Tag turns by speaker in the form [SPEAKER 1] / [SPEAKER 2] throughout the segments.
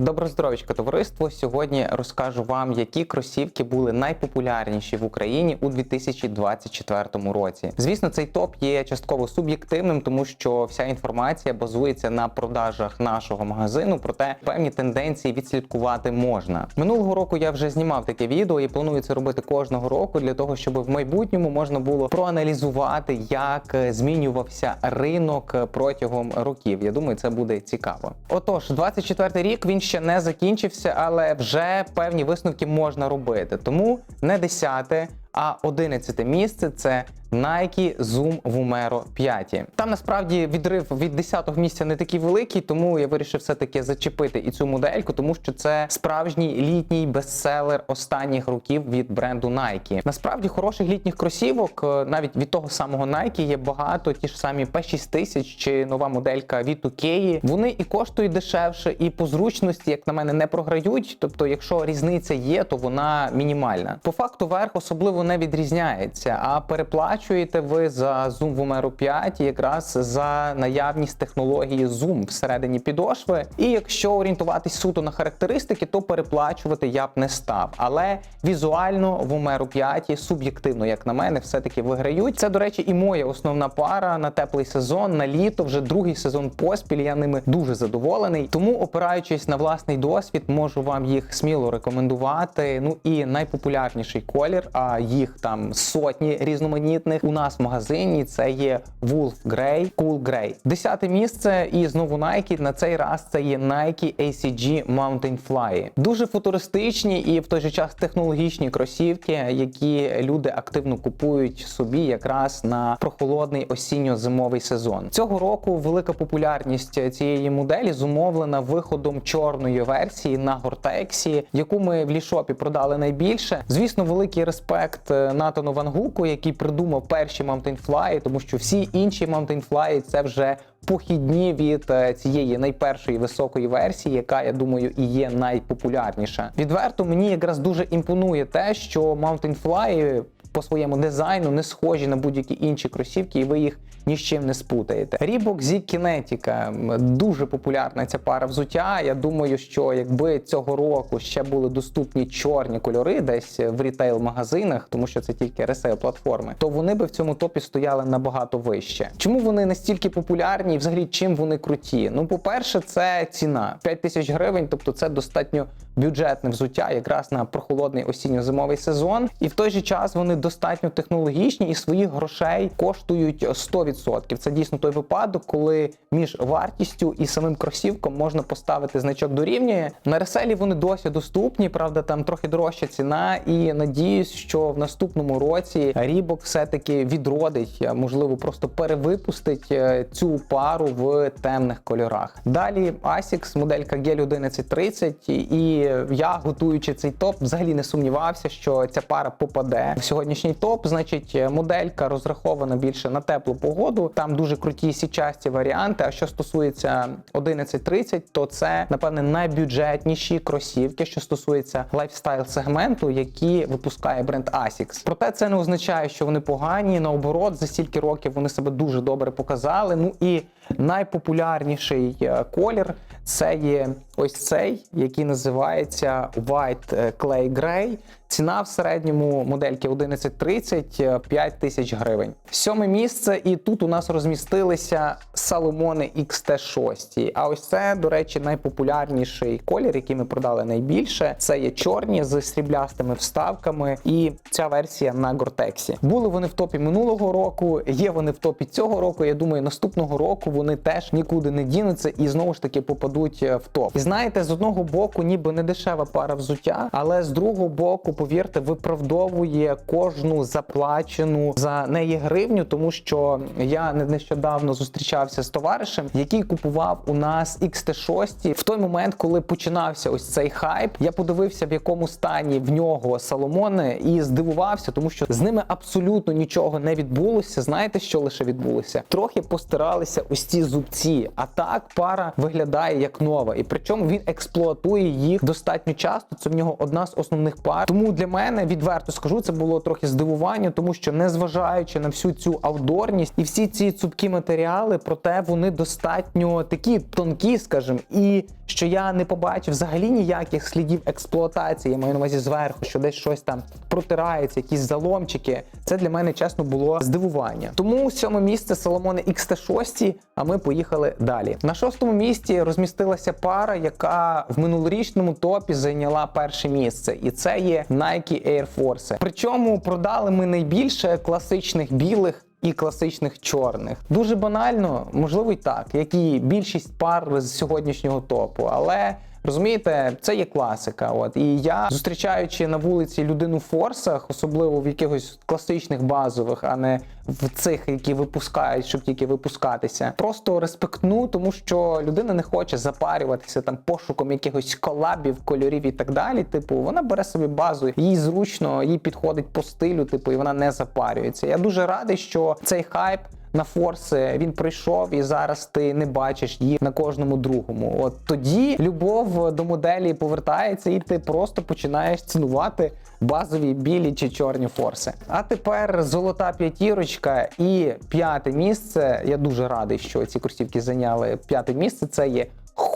[SPEAKER 1] Доброздоровічка, товариство. Сьогодні розкажу вам, які кросівки були найпопулярніші в Україні у 2024 році. Звісно, цей топ є частково суб'єктивним, тому що вся інформація базується на продажах нашого магазину. Проте певні тенденції відслідкувати можна. Минулого року я вже знімав таке відео і планую це робити кожного року для того, щоб в майбутньому можна було проаналізувати, як змінювався ринок протягом років. Я думаю, це буде цікаво. Отож, 24 рік він ще не закінчився, але вже певні висновки можна робити. Тому не 10, а 11 місце це Nike Zoom Vumero 5. Там насправді відрив від 10-го місця не такий великий, тому я вирішив все-таки зачепити і цю модельку, тому що це справжній літній бестселер останніх років від бренду Nike. Насправді хороших літніх кросівок, е, навіть від того самого Nike, є багато. Ті ж самі P6000 чи нова моделька від Укеї. Вони і коштують дешевше, і по зручності, як на мене, не програють. Тобто, якщо різниця є, то вона мінімальна. По факту верх особливо не відрізняється, а переплачуєте ви за Zoom Vumero 5 якраз за наявність технології Zoom всередині підошви. І якщо орієнтуватись суто на характеристики, то переплачувати я б не став. Але візуально Vumero 5 суб'єктивно, як на мене, все-таки виграють. Це, до речі, і моя основна пара на теплий сезон, на літо, вже другий сезон поспіль. Я ними дуже задоволений. Тому, опираючись на власний досвід, можу вам їх сміло рекомендувати. Ну і найпопулярніший колір, а їх там сотні різноманітних у нас в магазині. Це є Wolf Grey, Cool Grey. Десяте місце, і знову Nike. На цей раз це є Nike ACG Mountain Fly. Дуже футуристичні і в той же час технологічні кросівки, які люди активно купують собі якраз на прохолодний осінньо-зимовий сезон. Цього року велика популярність цієї моделі зумовлена виходом чорної версії на Гортексі, яку ми в лішопі продали найбільше. Звісно, великий респект е, Натану Вангуку, який придумав перші Mountain Fly, тому що всі інші Mountain Fly це вже похідні від е, цієї найпершої високої версії, яка я думаю і є найпопулярніша. Відверто мені якраз дуже імпонує те, що Mountain Fly по своєму дизайну не схожі на будь-які інші кросівки, і ви їх ні з чим не спутаєте. Z Kinetica м, дуже популярна ця пара взуття. Я думаю, що якби цього року ще були доступні чорні кольори десь в рітейл-магазинах, тому що це тільки ресейл платформи, то вони би в цьому топі стояли набагато вище. Чому вони настільки популярні і взагалі чим вони круті? Ну, по-перше, це ціна 5 тисяч гривень, тобто це достатньо бюджетне взуття, якраз на прохолодний осінньо-зимовий сезон. І в той же час вони достатньо технологічні і своїх грошей коштують 100%. Це дійсно той випадок, коли між вартістю і самим кросівком можна поставити значок дорівнює. На реселі вони досі доступні, правда, там трохи дорожча ціна. І надіюсь, що в наступному році Reebok все-таки відродить, можливо, просто перевипустить е, цю пару в темних кольорах. Далі Asics, моделька Gel 1130, і я, готуючи цей топ, взагалі не сумнівався, що ця пара попаде в сьогоднішній топ. Значить, моделька розрахована більше на теплу погоду. Там дуже круті січасті варіанти. А що стосується 1130, то це напевне найбюджетніші кросівки, що стосується лайфстайл сегменту, які випускає бренд Asics. Проте це не означає, що вони погані. Наоборот, за стільки років вони себе дуже добре показали. Ну і найпопулярніший е, колір це є ось цей, який називається White е, Clay Grey. Ціна в середньому модельки 1130 е, 5 тисяч гривень. Сьоме місце, і тут у нас розмістилися Salomon XT6. А ось це, до речі, найпопулярніший колір, який ми продали найбільше. Це є чорні з сріблястими вставками, і ця версія на Гортексі. Були вони в топі минулого року, є вони в топі цього року. Я думаю, наступного року вони теж нікуди не дінуться і знову ж таки попадуть е, в топ. І знаєте, з одного боку, ніби не дешева пара взуття, але з другого боку, повірте, виправдовує кожну заплачену за неї гривню, тому що я не- нещодавно зустрічався з товаришем, який купував у нас XT6 в той момент, коли починався ось цей хайп. Я подивився, в якому стані в нього Соломони, і здивувався, тому що з ними абсолютно нічого не відбулося. Знаєте, що лише відбулося? Трохи постиралися ось ці зубці. А так пара виглядає як нова, і причому він експлуатує їх достатньо часто. Це в нього одна з основних пар. Тому для мене відверто скажу, це було трохи здивування, тому що незважаючи на всю цю аудорність і всі ці цупкі матеріали, проте вони достатньо такі тонкі, скажімо, і що я не побачив взагалі ніяких слідів експлуатації. Я маю на увазі зверху, що десь щось там протирається, якісь заломчики. Це для мене чесно було здивування. Тому сьоме місце Соломони XT6, а ми поїхали далі. На шостому місці розмістилася пара, яка в минулорічному топі зайняла перше місце, і це є Nike Air Force. Причому продали ми найбільше класичних білих. І класичних чорних. Дуже банально, можливо, й так, як і більшість пар з сьогоднішнього топу, але Розумієте, це є класика. От і я зустрічаючи на вулиці людину в форсах, особливо в якихось класичних базових, а не в цих, які випускають, щоб тільки випускатися, просто респектну, тому що людина не хоче запарюватися там пошуком якихось колабів, кольорів і так далі. Типу, вона бере собі базу, їй зручно, їй підходить по стилю, типу, і вона не запарюється. Я дуже радий, що цей хайп на форси він прийшов, і зараз ти не бачиш їх на кожному другому. От тоді любов до моделі повертається, і ти просто починаєш цінувати базові білі чи чорні форси. А тепер золота п'ятірочка і п'яте місце. Я дуже радий, що ці кросівки зайняли п'яте місце. Це є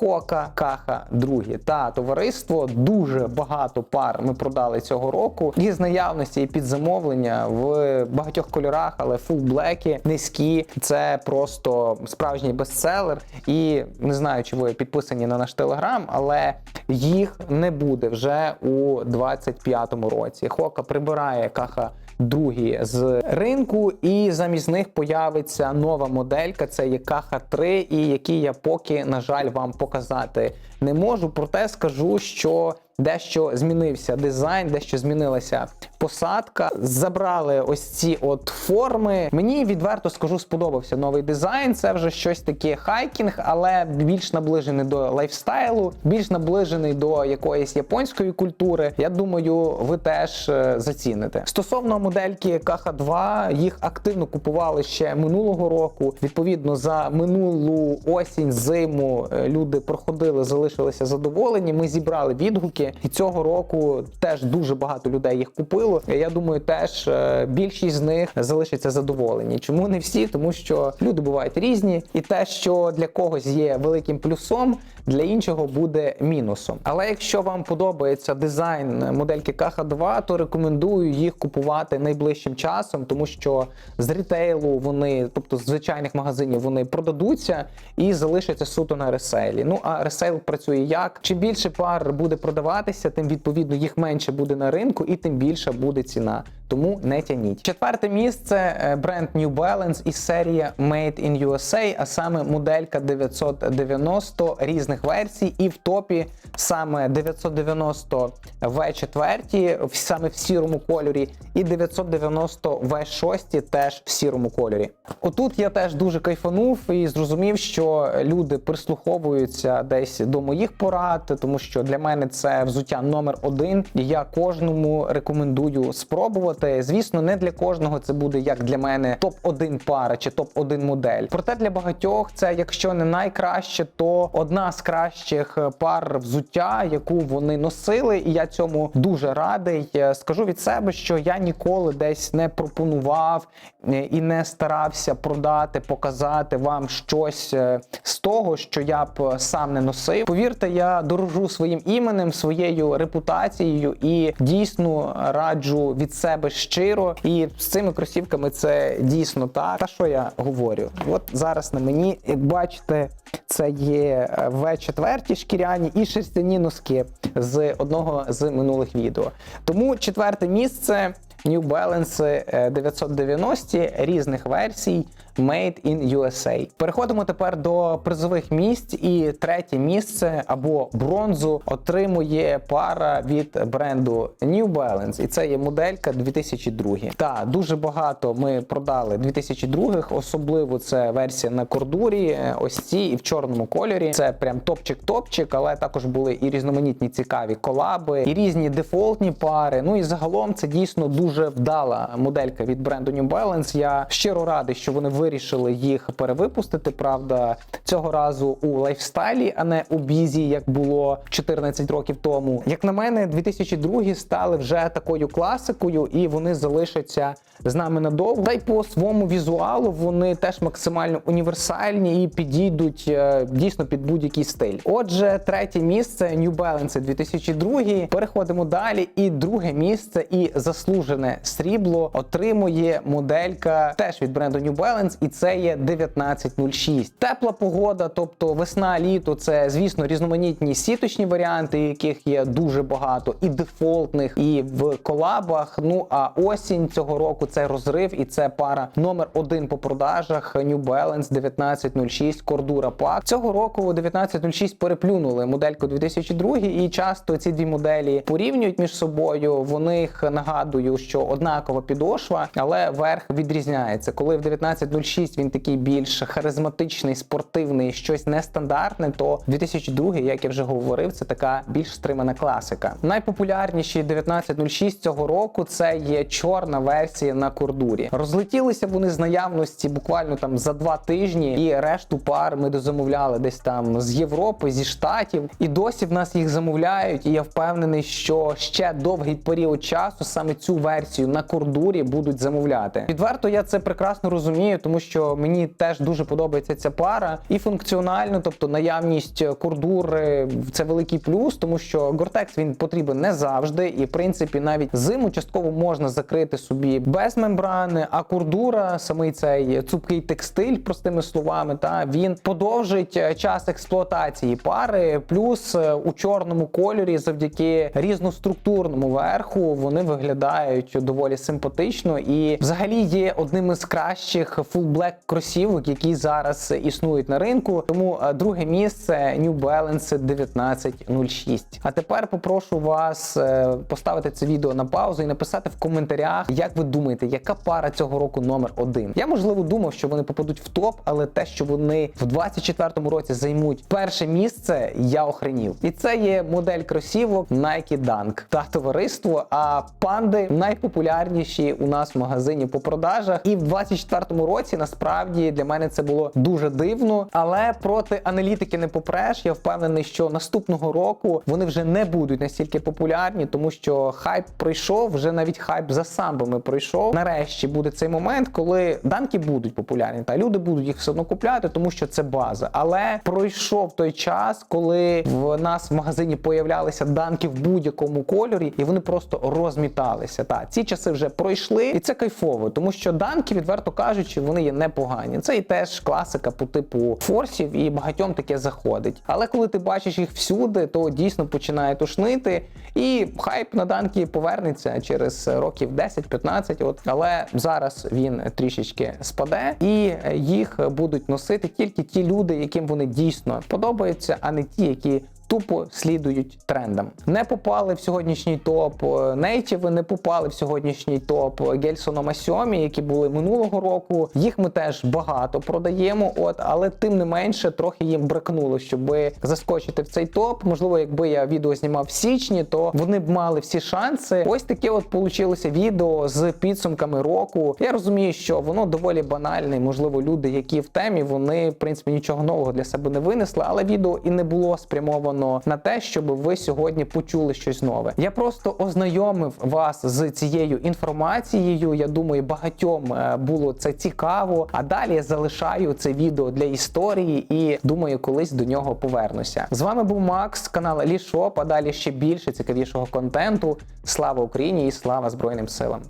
[SPEAKER 1] Хока Каха другі. Та товариство дуже багато пар ми продали цього року. І з наявності і під замовлення в багатьох кольорах, але фул блеки, низькі. Це просто справжній бестселер. І не знаю, чи ви підписані на наш телеграм, але їх не буде вже у 25-му році. Хока прибирає каха. Другі з ринку, і замість них появиться нова моделька. Це є Каха 3 і які я поки, на жаль, вам показати не можу. Проте скажу, що дещо змінився дизайн, дещо змінилася посадка. Забрали ось ці от форми. Мені відверто скажу, сподобався новий дизайн. Це вже щось таке хайкінг, але більш наближений до лайфстайлу, більш наближений до якоїсь японської культури. Я думаю, ви теж е, заціните. Стосовно модельки KH2, їх активно купували ще минулого року. Відповідно, за минулу осінь, зиму е, люди проходили, залишилися задоволені. Ми зібрали відгуки, і цього року теж дуже багато людей їх купило. Я думаю, теж е, більшість з них залишаться задоволені. Чому не всі? Тому що люди бувають різні, і те, що для когось є великим плюсом, для іншого буде мінусом. Але якщо вам подобається дизайн модельки KH2, то рекомендую їх купувати найближчим часом, тому що з рітейлу вони, тобто з звичайних магазинів, вони продадуться і залишаться суто на ресейлі. Ну а ресейл працює як? Чим більше пар буде продаватися, тим відповідно їх менше буде на ринку, і тим більша буде ціна. Тому не тяніть. Четверте місце е, бренд New Balance і серія Made in USA, а саме моделька 990 різних версій, і в топі саме 990 V4, саме в сірому кольорі, і 990 V6 теж в сірому кольорі. Отут я теж дуже кайфанув і зрозумів, що люди прислуховуються десь до моїх порад, тому що для мене це взуття номер один. Я кожному рекомендую спробувати. Звісно, не для кожного це буде як для мене топ-1 пара чи топ-1 модель. Проте для багатьох це, якщо не найкраще, то одна з кращих пар взуття, яку вони носили, і я цьому дуже радий. Е, Скажу від себе, що я ніколи десь не пропонував е, і не старався продати, показати вам щось е, з того, що я б сам не носив. Повірте, я дорожу своїм іменем, своєю репутацією і дійсно раджу від себе щиро. І з цими кросівками це дійсно так. Та що я говорю? От зараз на мені, як бачите, це є В4 шкіряні і шерстяні носки з одного з минулих відео. Тому четверте місце. New Balance е, 990 різних версій Made in USA. Переходимо тепер до призових місць, і третє місце або бронзу отримує пара від бренду New Balance. І це є моделька 2002. Та дуже багато ми продали 2002-х, особливо це версія на кордурі. е, Ось ці і в чорному кольорі. Це прям топчик-топчик, але також були і різноманітні цікаві колаби, і різні дефолтні пари. Ну і загалом це дійсно дуже вдала моделька від бренду New Balance. Я щиро радий, що вони вирішили їх перевипустити. Правда, цього разу у лайфстайлі, а не у бізі, як було 14 років тому. Як на мене, 2002 стали вже такою класикою, і вони залишаться з нами надовго. Та й по своєму візуалу вони теж максимально універсальні і підійдуть е, дійсно під будь-який стиль. Отже, третє місце New Balance 2002. Переходимо далі. І друге місце і заслужене срібло отримує моделька теж від бренду New Balance, і це є 1906. Тепла погода, тобто весна, літо, це звісно різноманітні сіточні варіанти, яких є дуже багато, і дефолтних, і в колабах. Ну а осінь цього року це розрив, і це пара номер один по продажах New Balance 1906 Cordura Pack. Цього року 1906 переплюнули модельку 2002, і часто ці дві моделі порівнюють між собою. В них нагадую, що однакова підошва, але верх відрізняється. Коли в 1906 він такий більш харизматичний, спортивний, щось нестандартне, то 2002, як я вже говорив, це така більш стримана класика. Найпопулярніші 1906 цього року це є чорна версія на кордурі. Розлетілися вони з наявності буквально там за два тижні, і решту пар ми дозамовляли десь там з Європи, зі штатів. І досі в нас їх замовляють. І я впевнений, що ще довгий період часу саме цю версію на кордурі будуть замовляти. Відверто я це прекрасно розумію, тому що мені теж дуже подобається ця пара і функціонально, тобто наявність кордури це великий плюс, тому що Гортекс він потрібен не завжди, і в принципі навіть зиму частково можна закрити собі без мембрани. А кордура, самий цей цупкий текстиль, простими словами, та він подовжить е, час експлуатації пари. Плюс е, у чорному кольорі, завдяки різноструктурному верху, вони виглядають доволі симпатично і взагалі є одним із кращих full black кросівок, які зараз існують на ринку. Тому е, друге місце New Balance 1906. А тепер попрошу вас е, поставити це відео на паузу і написати в коментарях, як ви думаєте, яка пара цього року номер один. Я можливо думав, що вони попадуть в топ, але те, що вони в 24-му році займуть перше місце, я охренів. І це є модель кросівок Nike Dunk. Та товариство. А панди найпопулярніші у нас в магазині по продажах. І в 24-му році насправді для мене це було дуже дивно. Але проти аналітики не попреш. Я впевнений, що наступного року вони вже не будуть настільки популярні, тому що хайп пройшов, вже навіть хайп за самбами пройшов. Нарешті буде цей момент, коли данки будуть популярні, та люди будуть їх все одно купляти, тому що це база. Але пройшов той час, коли в нас в магазині появлялися данки в будь-якому кольорі, і вони просто розміталися. Та ці часи вже пройшли, і це кайфово, тому що данки, відверто кажучи, вони є непогані. Це і теж класика по типу форсів, і багатьом таке заходить. Але коли ти бачиш їх всюди, то дійсно починає тушнити, і хайп на данки повернеться через років 10-15. От але зараз він трішечки спаде, і їх будуть носити тільки ті люди, яким вони дійсно подобаються, а не ті, які тупо слідують трендам. Не попали в сьогоднішній топ нейтіви, не попали в сьогоднішній топ Гельсона 7, які були минулого року. Їх ми теж багато продаємо, от але тим не менше трохи їм бракнуло, щоб заскочити в цей топ. Можливо, якби я відео знімав в січні, то вони б мали всі шанси. Ось таке от получилося відео з підсумками року. Я розумію, що воно доволі банальне. Можливо, люди, які в темі, вони в принципі нічого нового для себе не винесли, але відео і не було спрямовано на те, щоб ви сьогодні почули щось нове. Я просто ознайомив вас з цією інформацією. Я думаю, багатьом е, було це цікаво. А далі я залишаю це відео для історії і думаю, колись до нього повернуся. З вами був Макс, канал Лішоп. А далі ще більше цікавішого контенту. Слава Україні і слава Збройним силам!